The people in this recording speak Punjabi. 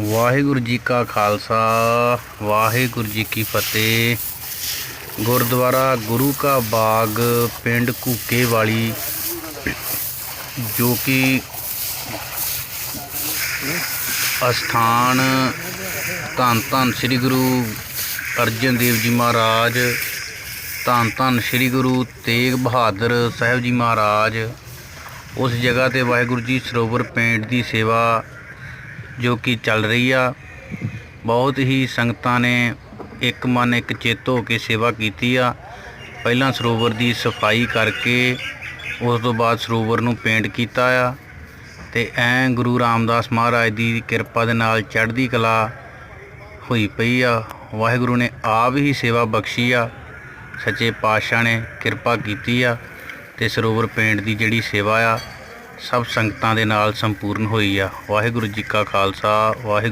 ਵਾਹਿਗੁਰੂ ਜੀ ਕਾ ਖਾਲਸਾ, ਵਾਹਿਗੁਰੂ ਜੀ ਕੀ ਫਤਿਹ। ਗੁਰਦੁਆਰਾ ਗੁਰੂ ਕਾ ਬਾਗ, ਪਿੰਡ ਕੂਕੇ ਵਾਲੀ, ਜੋ ਕਿ ਅਸਥਾਨ ਧੰਨ ਧੰਨ ਸ੍ਰੀ ਗੁਰੂ ਅਰਜਨ ਦੇਵ ਜੀ ਮਹਾਰਾਜ, ਧੰਨ ਧੰਨ ਸ੍ਰੀ ਗੁਰੂ ਤੇਗ ਬਹਾਦਰ ਸਾਹਿਬ ਜੀ ਮਹਾਰਾਜ, ਉਸ ਜਗ੍ਹਾ ਤੇ ਵਾਹਿਗੁਰੂ ਜੀ ਸਰੋਵਰ ਪੇਂਟ ਦੀ ਸੇਵਾ ਜੋ ਕਿ ਚੱਲ ਰਹੀ ਆ। ਬਹੁਤ ਹੀ ਸੰਗਤਾਂ ਨੇ ਇੱਕ ਮਨ ਇੱਕ ਚਿੱਤ ਹੋ ਕੇ ਸੇਵਾ ਕੀਤੀ ਆ। ਪਹਿਲਾਂ ਸਰੋਵਰ ਦੀ ਸਫ਼ਾਈ ਕਰਕੇ ਉਸ ਤੋਂ ਬਾਅਦ ਸਰੋਵਰ ਨੂੰ ਪੇਂਟ ਕੀਤਾ ਆ। ਤੇ ਐ ਗੁਰੂ ਰਾਮਦਾਸ ਮਹਾਰਾਜ ਦੀ ਕਿਰਪਾ ਦੇ ਨਾਲ ਚੜ੍ਹਦੀ ਕਲਾ ਹੋਈ ਪਈ ਆ। ਵਾਹਿਗੁਰੂ ਨੇ ਆਪ ਹੀ ਸੇਵਾ ਬਖਸ਼ੀ ਆ। ਸੱਚੇ ਪਾਤਸ਼ਾਹ ਨੇ ਕਿਰਪਾ ਕੀਤੀ ਆ ਤੇ ਸਰੋਵਰ ਪੇਂਟ ਦੀ ਜਿਹੜੀ ਸੇਵਾ ਆ ਸਭ ਸੰਗਤਾਂ ਦੇ ਨਾਲ ਸੰਪੂਰਨ ਹੋਈ ਆ। ਵਾਹਿਗੁਰੂ ਜੀ ਕਾ ਖਾਲਸਾ ਵਾਹਿਗੁਰੂ